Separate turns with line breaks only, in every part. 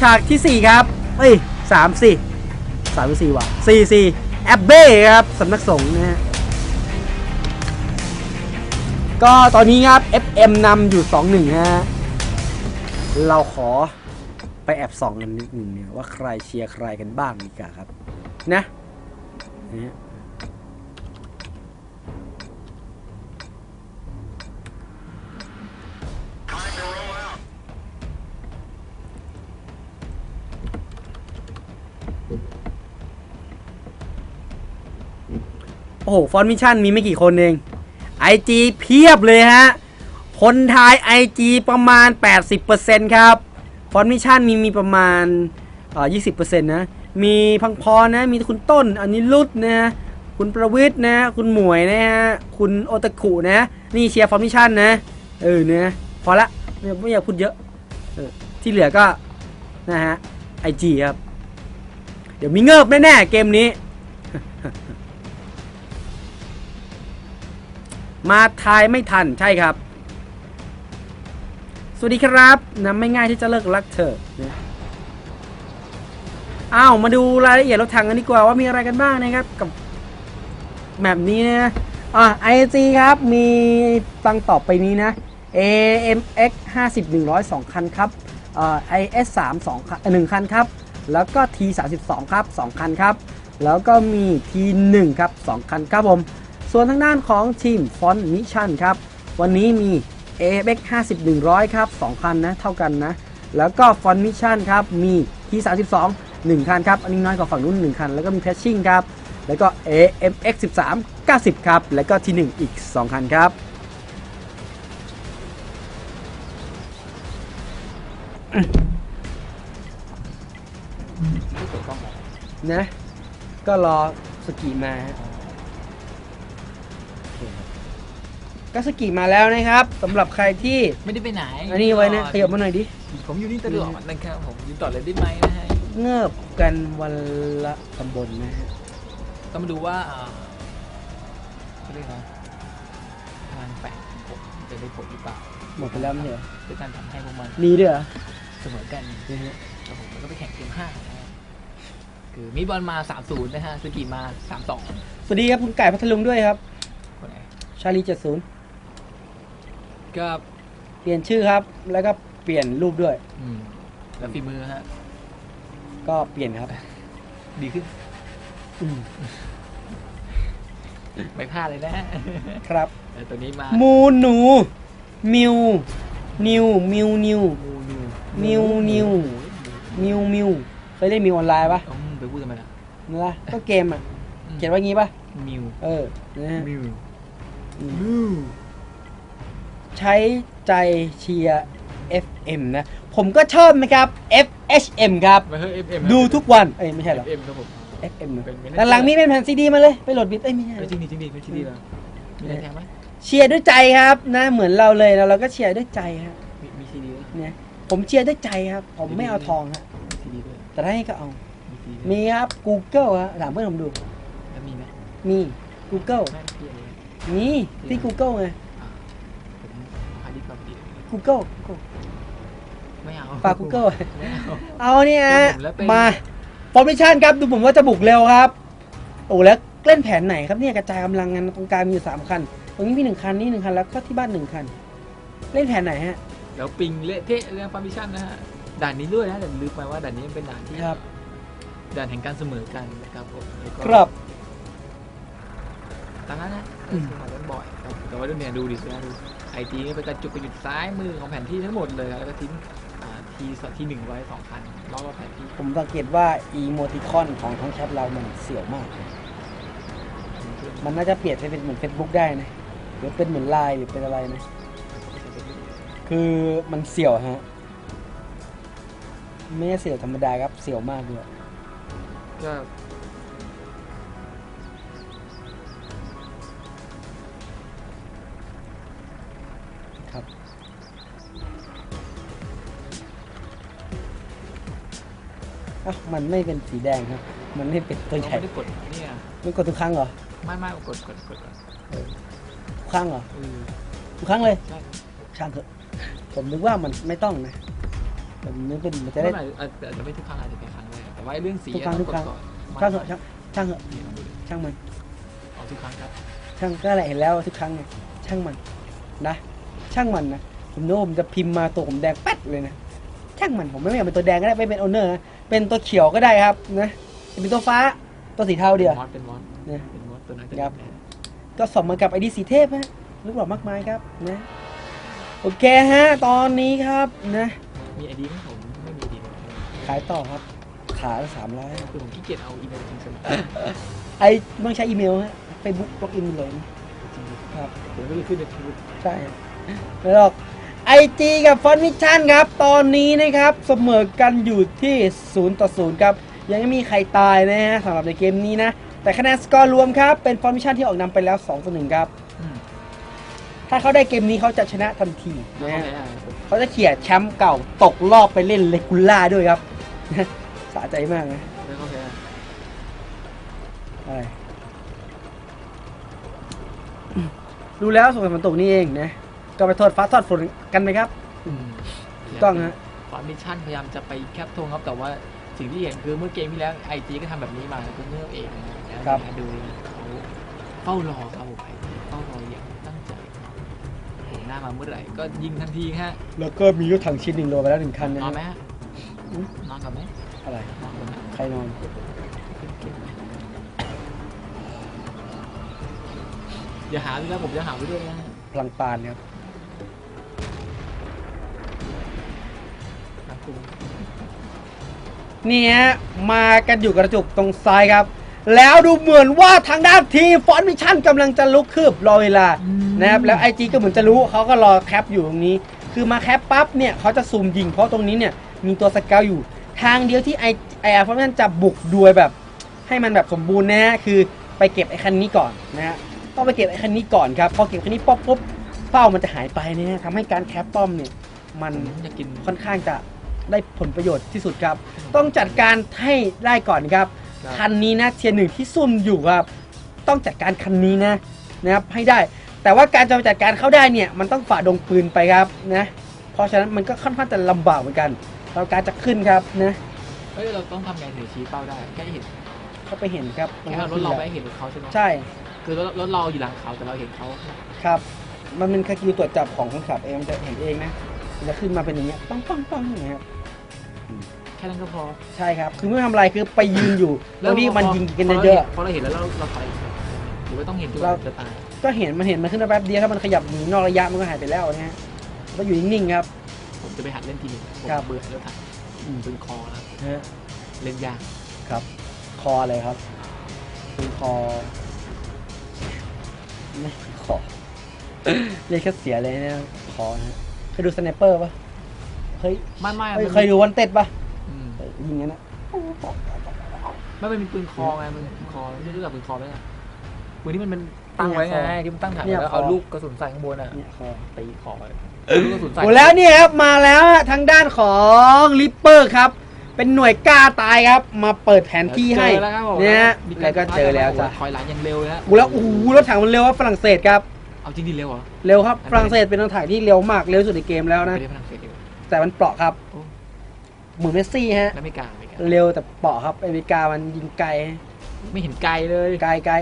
ฉากที่ 4 ครับ เอ้ยสามสี่สามหรือสี่วะสี่สี่แอบเบ้ครับสำนักสงฆ์นะฮะก็ตอนนี้ครับ FM นำอยู่ 2-1ฮะเราขอไปแอบส่องกันนิดหนึ่งเนี่ยว่าใครเชียร์ใครกันบ้างดีกว่าครับ นะนะ อ้โหฟอนมิชชั่นมีไม่กี่คนเอง IG เพียบเลยฮะ คนทาย IG ประมาณ 80%ครับฟอนมิชชั่นมีมีประมาณยี่สิบเปอ่อ20%นต์นะ มีพังพรนะ มีคุณต้น อันนี้รุดนะ คุณประวิทย์นะ คุณหมวยนะฮะ คุณโอตะคุนะ นี่เชียร์ฟอนต์มิชชั่นนะ เออเนี่ยพอละไม่อยากพูดเยอะออที่เหลือก็ นะฮะ IG ครับ เดี๋ยวมีเงิบแน่ๆเกมนี้ มาทายไม่ทันใช่ครับ สวัสดีครับนะไม่ง่ายที่จะเลิกรักเธอนะอ้าวมาดูรายละเอียดรถถังกันดีกว่าว่ามีอะไรกันบ้างนะครับกับแบบนี้นะอ่าไอจีครับมีตังต่อไปนี้นะ AMX 50 100 2คันครับเอ่อ IS 3 2คัน1คันครับ แล้วก็ T 3 2ครับ 2 คันครับ แล้วก็มี T 1ครับ 2 คันครับผม ส่วนทางด้านของทีมฟอนต์มิชชั่นครับ วันนี้มี AFX 50 100 ครับ 2 คันนะ เท่ากันนะ แล้วก็ฟอนต์มิชชั่นครับ มี T32 1 คันครับ อันนี้น้อยกว่าฝั่งนู้น 1 คัน แล้วก็มีแพชชิ่งครับ แล้วก็ AMX 13 90 ครับ แล้วก็ T1 อีก 2 คันครับ
ไม่เปิดกล้องเหรอ
นะก็รอสกีมาฮะ ก็สกีมาแล้วนะครับสำหรับใครที่
ไม่ได้ไปไหน
อันนี้ไว้นะขยับมาหน่อยดิ
ผมอยู่นี่ตลอดนะครับผมยืนต่อเลยได้ไหมนะฮะ
เงิบกันวันละตำบลนะฮะ
ต้องมาดูว่าอ่าเขาเรียกนะทางแปดของผมจะได้ผลหรือเปล่า
หมดไปแล้วไม่ใช่เหรอ
ด้วยการทำให้พวกมัน
มีด้วยเหรอ
เสมอกัน
นะฮะ
แล้วผมก็ไปแข่งเกมห้านะฮะคือมีบอลมา3-0นะฮะสกีมา3-2
สวัสดีครับคุณไก่พัทลุงด้วยครับ
คนไหน
ชาลีเจ็ดศูนย์
ก็
เปลี่ยนชื่อครับ แล้วก็เปลี่ยนรูปด้วย
อืมแล้วฝีมือฮะ
ก็เปลี่ยนครับ
ดีขึ้น
อืม
ไม่พลาดเลยนะฮะ
ครับ
แต่ตัวนี้มา
มูหนู มิว นิว มิว นิว
มูนู
มิว นิว มิว มิว เคยได้มิวออนไลน์ปะ
อืมไปพูดทำไมล่ะ
นั่นละก็เกมอะ เขียนว่างี้ปะ
มิว
เออนะฮะ
มิว
อืม
มิว
ใช้ใจเชียร์ FM นะ ผมก็ชอบนะครับ FHM ครับ
มาเฮ้ย FM
ดูทุกวัน เอ้ยไม่ใช่เหรอ
FM ครับผม
FM นะ
เป็นเป็น
แต่หลังมีเป็นแผ่นซีดีมาเลย ไปโหลดบิทเอ้ยไม่ใช่
ไม่จริงดิจริงดิไม่จริงดิแล้วมีอะไรแทงไหม
เชียร์ด้วยใจครับนะ เหมือนเราเลยแล้วเราก็เชียร์ด้วยใจครับ
มีมีซีดีด้วย
เนี่ยผมเชียร์ด้วยใจครับ ผมไม่เอาทองฮะ
มีซีดีด้วย
แต่ถ้าให้ก็เอา
มีซีดี
มีครับ Google ฮะถามเพื่อนผมดู
แล้วมีไหม
มี Google
แม่พี่อะไร
มีที่ Google ไง
อ่าผม หาดีกว่าดี
Google Google
ไม่เอา
ฝาก Google
ไม่เอา
เอาเนี่ย
เดี๋ยวผมแล้วไป
มาฟอร์ม t ชั่นครับ ดูผมว่าจะบุกเร็วครับ โอ้แล้วเล่นแผนไหนครับเนี่ยกระจายกำลังกันตรงกลางมีอยู่สามคัน ตรงนี้มีหนึ่งคันนี่หนึ่งคันแล้วก็ที่บ้านหนึ่งคัน เล่นแผนไหนฮะ
แล้วปิงเละเทะเรื่องฟาร์มิชั่นนะฮะ ด่านนี้ด้วยนะแต่ลืมไปว่าด่านนี้มันเป็นด่านที่
ครับ
ด่านแห่งการเสมอกันนะครับผมแล้วก็
ครับ
ตามนั้นนะ
อืม
มาเล่นบ่อยครับแต่ว่าดูเนี่ยดูดิสิดูไอ จีนี่ไปกระจุกไปอยู่ซ้ายมือของแผนที่ทั้งหมดเลยแล้วก็ทิ้งทีสที่หนึ่งไว้สองพันรอบแผนที่
ผมสังเกตว่าอีโมติคอนของทั้งแชทเรามันเสี่ยวมาก มันน่าจะเปลี่ยนไปเป็นเหมือน Facebook ได้นะหรือเป็นเหมือนไลน์หรือเป็นอะไรนะ คือมันเสี่ยวฮะ ไม่ใช่เสี่ยวธรรมดาครับเสี่ยวมากเลย
ก็
ครับเอ้ามันไม่เป็นสีแดงครับ มันไม่เป็นตัว
เรา
ใหญ่
ไม่ได้กดเนี่ย
มันกดทุกครั้งเหรอ
ไม่ไม่กดกดกดก่อน
ทุกครั้งเหรอ
เออ
ทุกครั้งเลย
ใช่
ช่างเถอะผมนึกว่ามันไม่ต้องนะเอแต่มันไม่เป็นมันจะ
ไม่
ได้
ไม่อาจอาจจะไม่ทุกครั้งอาจจะเป็นครั้งแรกแต่ว่าไอ้เรื่องสี
ทุกครั้ง
ต้อง
ทุกครั้ง
ดก่อน
ช่างเหอะช่างช่างเหอะ
นี่ลองดูดิ
ช่างมัน
เอาทุกครั้งครับ
ช่างก็แหละเห็นแล้วทุกครั้งไงช่างมันนะ ช่างมันนะผมนึกว่าผมจะพิมพ์มาตัวผมแดงแป๊ดเลยนะช่างมันผมไม่อยากเป็นตัวแดงก็ได้ไม่เป็นโอเนอร์นะเป็นตัวเขียวก็ได้ครับนะจะเป็นตัวฟ้าตัวสีเทาเดียว
มอสเป็นมอส
เนี่ย
เป็นมอสตัวนั้น
ครับก็สมมากับไอดีสีเทพฮะลูกหล่อมากมายครับนะโอเคฮะตอนนี้ครับนะ
มีไอดีไหมผมไม่มีไอดี
ขายต่อครับขาละสามร้อย
คือผมขี้เกียจเอาอีเมลจริงๆ
ไอต้องใช้อีเมลฮะเฟซบุ๊กล็อกอินเลยนะ
จริงๆ
ครับ
ผมก็เลยขึ้นในทวิต
ใช่ ไม่หรอกไอจีกับฟอนมิชชั่นครับ ตอนนี้นะครับเสมอกันอยู่ที่ 0 ต่อ 0 ครับ ยังไม่มีใครตายนะฮะสำหรับในเกมนี้นะ แต่คะแนนสกอร์รวมครับ เป็นฟอนมิชชั่นที่ออกนำไปแล้ว 2 ต่อ 1 ครับ
อืม
ถ้าเขาได้เกมนี้เขาจะชนะทันที
แล้ว
นะ
เขา
ฮะ
แพ้อะไรผม
เขาจะเขี่ยแชมป์เก่าตกรอบไปเล่นเลกูล่าด้วยครับ สะใจมากนะ
แล้วเขาแพ้
อะไรดูแล้วสงสัยฝนตกนี่เองนะ ก็ไปโทษฟ้าทอดฝนกันไหมครับ
อืม
ถูกต้องฮะ
ฟอร์มิชชั่นพยายามจะไปแคปธงครับแต่ว่าสิ่งที่เห็นคือเมื่อเกมที่แล้วไอจีก็ทำแบบนี้มาคือเมื่อเองนะครับดูนะเขาเฝ้ารอครับผมไอจีเฝ้ารออย่างตั้งใจเห็นหน้ามาเมื่อไหร่ก็ยิงทันทีฮะ
แล้วก็มีรถถังชิ้นหนึ่งโลไปแล้วหนึ่งคันนะ
นอนไหม
ฮะ
ฮะ
อืม
นอนกับไหม
อะไร
นอนกับไหม
ใครนอน
เก็บไหมอย่าหาด้วยนะผมจะหาไว้ด้วยนะ
พลังปานครับ
นะคุณ
นี่ฮะมากันอยู่กระจุกตรงซ้ายครับ แล้วดูเหมือนว่าทางด้านทีมฟอนมิชชั่นกำลังจะลุกคืบรอเวลานะครับแล้วไอจีก็เหมือนจะรู้เขาก็รอแคปอยู่ตรงนี้ คือมาแคปปั๊บเนี่ยเขาจะซูมยิง เพราะตรงนี้เนี่ยมีตัวสเกลอยู่ ทางเดียวที่ไอไออาร์ฟอร์แมนจะบุกด้วยแบบ ให้มันแบบสมบูรณ์นะฮะคือไปเก็บไอคันนี้ก่อนนะฮะต้องไปเก็บไอคันนี้ก่อนครับพอเก็บคันนี้ป๊อปปุ๊บเป้ามันจะหายไปนะฮะทำให้การแคปป้อมเนี่ยมัน
ผมจะกิน
ค่อนข้างจะ ได้ผลประโยชน์ที่สุดครับ ต้องจัดการให้ได้ก่อนครับ
ครับ
คันนี้นะเทียร์หนึ่งที่ซุ่มอยู่ครับ ต้องจัดการคันนี้นะนะครับให้ได้ แต่ว่าการจะไปจัดการเข้าได้เนี่ยมันต้องฝ่าดงปืนไปครับนะ เพราะฉะนั้นมันก็ค่อนข้างจะลำบากเหมือนกันเราการจะขึ้นครับนะ
เฮ้ยเราต้องทำไงถึงชี้เป้าได้แค่เห็น
เขาไปเห็นครับ
แค่เอารถเราไปให้เห็นเขาใช่ไหม
ใช่
คือรถรถเราอยู่หลังเขาแต่เราเห็นเขา
ครับ มันเป็นคาคิวตรวจจับของคนขับเองมันจะเห็นเองนะมันจะขึ้นมาเป็นอย่างเงี้ยปังปังปังอย่างเงี้ยครับ
แค่นั้นก็พอ
ใช่ครับ คือไม่ทำอะไรคือไปยืนอยู่ตรงที่มันยิงกันเยอะ
พอเราเห็นแล้วเราเราถอยหรือว่าต้องเห็นจน
เรา
จะตาย
ๆก็เห็นมันเห็นมันขึ้นมาแป๊บเดียวถ้ามันขยับหนีนอกระยะมันก็หายไปแล้วนะฮะก็อยู่นิ่งๆครับ
ผมจะไปหัดเล่นทีนึงผม
ครับ
เบื่อแล้วถัง
อืม
เป็นคอแล้ว
นะฮะ
เล่นยาก
ครับ คออะไรครับเป็นคอไม่คอเรียกแค่เสียเลยนะคอนะฮะเคยดูสไนเปอร์ปะเคย
ไม่ไม่
เอ้ย
มัน
เคยดูวันเต็ดปะ
อืม
เออยิงงั้นนะ
ไม่มันมีปืนคอไงมันปืนคอไม่รู้จักปืนคอไหมอะปืนที่มันมันตั้งไว้ไงที่มันตั้งถังไว้แล้วเอาลูกกระสุนใส่ข้างบนอะ
เนี่ยคอ
ตีคอลูกกระสุนใส่
โอ้แล้วเนี่ยครับมาแล้วฮะทางด้านของลิปเปอร์ครับ เป็นหน่วยกล้าตายครับ มาเปิดแผนที่ให้
เจอแล้วครับผม
เนี่ยฮะ
มีาร
แล้วก็เจอแล้วจ้ะ
ถอยหลังยังเร็วเลยฮะ
โอ้แล้วโอ้โหรถถังมันเร็วครับฝรั่งเศสครับ
เอาจริงดิเร็วเหรอ
เร็วครับฝรั่งเศสเป็นรถถังที่เร็วมากเร็วที่สุดในเกมแล้วนะ
ไปเล่นฝรั่งเศสดีกว่า
แต่มันเปราะครับ
โอ้
เหมือนเมสซี่ฮะ
แล้วไม่กล้าไม่กล้า
เร็วแต่เปราะครับอเมริกามันยิงไกล
ไม่เห็นไกลเลย
ไกลไกล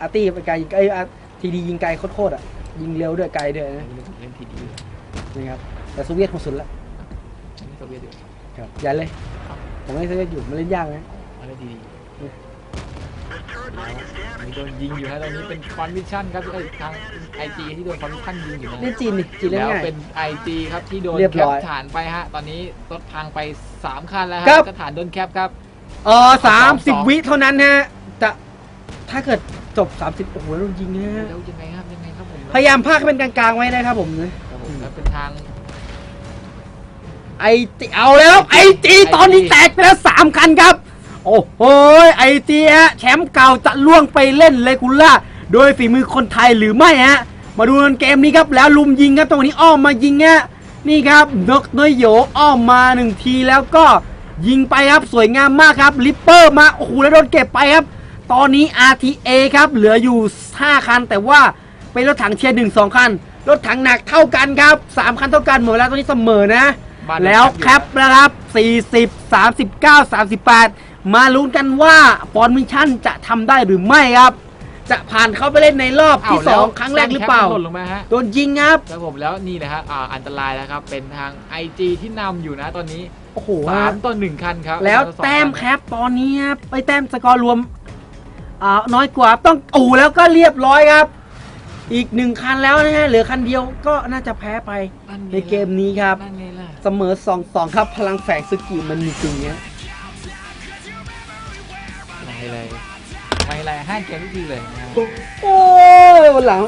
อาร์ตี้ไปไกลยิงไกลเอ้ยทีดียิงไกลโคตรๆอะยิงเร็วด้วยไกลด้วยนะ
เล่นทีดี
นะครับแต่โซเวียตคงสุดละ
นี่โซเวียตอยู่
ครับอย่าเลยผมไม่โซเวียตอยู่มันเล่นยากนะ
มาเล่นทีดี มีโดนยิงอยู่ฮะตรงนี้เป็นฟอนมิชชั่นครับเอ้ยทางไอจีที่โดนฟอนมิชชั่นยิงอยู่นะ
เล่นจีนนี่จีนเล่น
แล้ว
ง่าย
เป็นไอจีครับที่โดน
เรียบ
แค
ร้
ป
อย
ฐานไปฮะ ตอนนี้รถพังไป 3 คันแล้วฮะ
ครับ
ก็ฐานโดนแคปครับ
เออสามสิบ
สอง
วิเท่านั้นฮะจะถ้าเกิดจบ 30 โอ้โหเรายิงนะฮะ
แล้วยังไงครับยังไงครับผม
พยายามพากให้เป็นกลางๆไว้นะครับผมนะครับ
ผมแล้วเป็นทาง
ไอจีเอาแล้วไอจีตอนนี้แตกไปแล้วสามคันครับ โอ้โหไอจีฮะแชมป์เก่าจะล่วงไปเล่นเลกูล่าโดยฝีมือคนไทยหรือไม่ฮะ มาดูกันเกมนี้ครับแล้วลุมยิงครับตรงนี้อ้อมมายิงฮะนี่ครับนกน้อยโหยอ้อมมาหนึ่งทีแล้วก็ยิงไปครับสวยงามมากครับลิปเปอร์มาโอ้โหแล้วโดนเก็บไปครับ ตอนนี้ RTA ครับเหลืออยู่ 5 คัน แต่ว่าเป็นรถถังเทียร์หนึ่งสองคัน รถถังหนักเท่ากันครับ 3 คันเท่ากันหมดเวลาตอนนี้เสมอนะ
บ้าน
แล้วแคปนะครับ 40 39 38 มาลุ้นกันว่าปอนมิชชั่นจะทำได้หรือไม่ครับ จะผ่านเข้าไปเล่นในรอบที่
เาแล้ว
2ครั้งแรกหรือเปล่า
แคปมันหล่นลงมาฮะ
โดนยิงครับ
ครับผมแล้วนี่นะฮะอ่าอันตรายแล้วครับ เป็นทาง IG ที่นำอยู่นะตอนนี้
โอ้โห
สามต่อหนึ่งคันครับ
แล้ว
สอง
แต้ม
คัน
แคปตอนนี้ครับไปแต้มสกอร์รวมอ่าน้อยกว่าต้องอูแล้วก็เรียบร้อยครับ อีกหนึ่งคันแล้วนะฮะเหลือคันเดียวก็น่าจะแพ้ไป
นั่นไง
ในเกมนี้ครับ
นั่นไงล่ะ
เสมอ2 2ครับพลังแฝงสกิมันมีจริงเนี้ย
ไม่เลยไลห้าเกมทุกทีเลย
โอ้ยวันหลัง